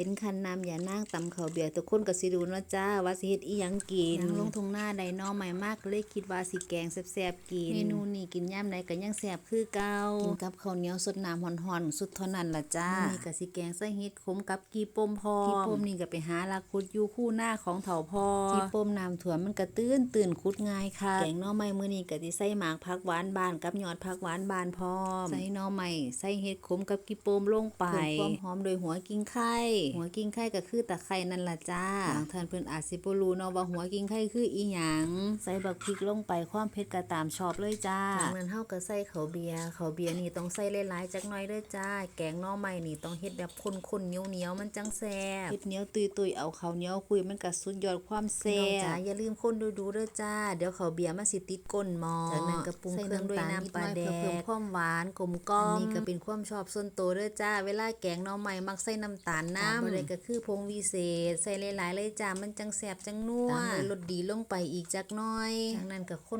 เห็นคันน้ำอย่านั่งตำข้าวเบียร์ทุกคนก็สิรู้เนาะจ้าว่าสิเฮ็ดอีหยังกินย่างลลงงทุ่ทุ่งงหหน้าน้าใดใดหน่น้ออใหม่มากก็เลยคิดว่าสิแกงแซ่บๆกินเมนูนี้กินย่ำใดก็ยังแซ่บคือเก่ากินกับข้าวเหนียวสดน้ำฮ้อนๆสุดเท่านั้นล่ะจ้ามื้อนี้ก็สิแกงใส่เฮ็ดขมกับกีปมพอกีกีปปมมนี่นี่ก็ไปหาลักคุดอยู่คู่หน้าของเถาพอกีกีปมน้ำถั่วมันก็ตื้นตื่นคุดง่ายค่ะแกงหน่อไม้มื้อนี้ก็สิใส่หมากผักหวานบานกับยอดผักหวานบานพร้อมใส่หน่อไม้ใส่เฮ็ดขมกับกีปมลงไปเพิ่มความหอมโดยหัวกิ้งไข่หัวกิ้งไข่ก็คือตะไคร้นั่นล่ะจ้าบางท่านเพิ่นอาจสิบ่รู้เนาะว่าหัวกิ้งไข่คืออีหยังใส่บักพริกลงไปความเผ็ดก็ตามชอบเลยจ้าจากนั้นเฮาก็ใส่ข้าวเบียร์ข้าวเบียร์นี่ต้องใส่หลายๆจักหน่อยเด้อจ้า แกงหน่อไม้นี่ต้องเฮ็ดแบบข้นๆเหนียวๆมันจังแซ่บเฮ็ดเหนียวตุยๆเอาข้าวเหนียวคุยมันก็สุดยอดความแซ่บจ้าอย่าลืมคนดูๆเด้อจ้า เดี๋ยวข้าวเบียร์มันสิติดก้นหม้อจากนั้นก็ปรุงเครื่องด้วยน้ำปลาแดกเพื่อเพิ่มความหวานกลมกล่อมอันนี้ก็เป็นความชอบส่วนตัวเด้อจ้า เวลาแกงหน่อไม้มักใส่น้ำตาลน้ำบ่ได้ก็คือผงวิเศษ ใส่หลายๆเลยจ้ามันจังแซ่บจังนัวตามด้วยรสดีลงไปอีกจักหน่อยจากนั้นก็ค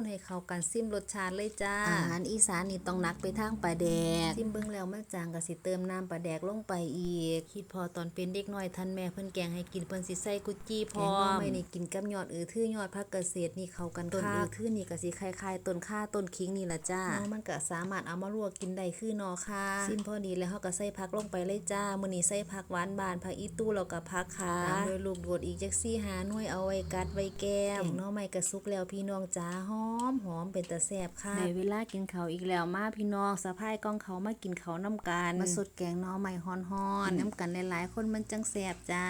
นๆๆให้เข้ากันซิมรสชาติเลยจ้าอาหารอีสานนี่ต้องหนักไปทางปลาแดกซิมเบิ่งแล้วมันจางก็สิเติมน้ำปลาแดกลงไปอีก คิดพอตอนเป็นเด็กน้อยท่านแม่เพิ่นแกงให้กินเพิ่นสิใส่กุจี้พร้อมไม่นี่กินกับยอดอือทื่อยอดผักเกษตรนี่เข้ากันต้นอือทื่อนี่ก็สิคล้ายๆต้นข่าต้นขิงนี่ล่ะจ้าเนาะมันก็สามารถเอามาลวกกินได้คือเนอค่ะซิมพอดีแล้วเฮาก็ใส่ผักลงไปเลยจ้ามื้อนี้ใส่ผักหวานบานผักอีตู้แล้วก็ผักขาตามด้วยลูกโดดอีกจัก4 5หน่วยเอาไว้กัดไว้แก้มแกงหน่อไม้ก็สุกแล้วพี่น้องจ้าหอมหอมเป็นตาแซ่บค่ะได้เวลากินข้าวอีกแล้วมาพี่น้องสะพายกองเขาวมากินข้าวน้ำกันมาสดแกงหน่อไม้ฮ้อนๆน้ำกันหลายๆคนมันจังแซ่บจ้า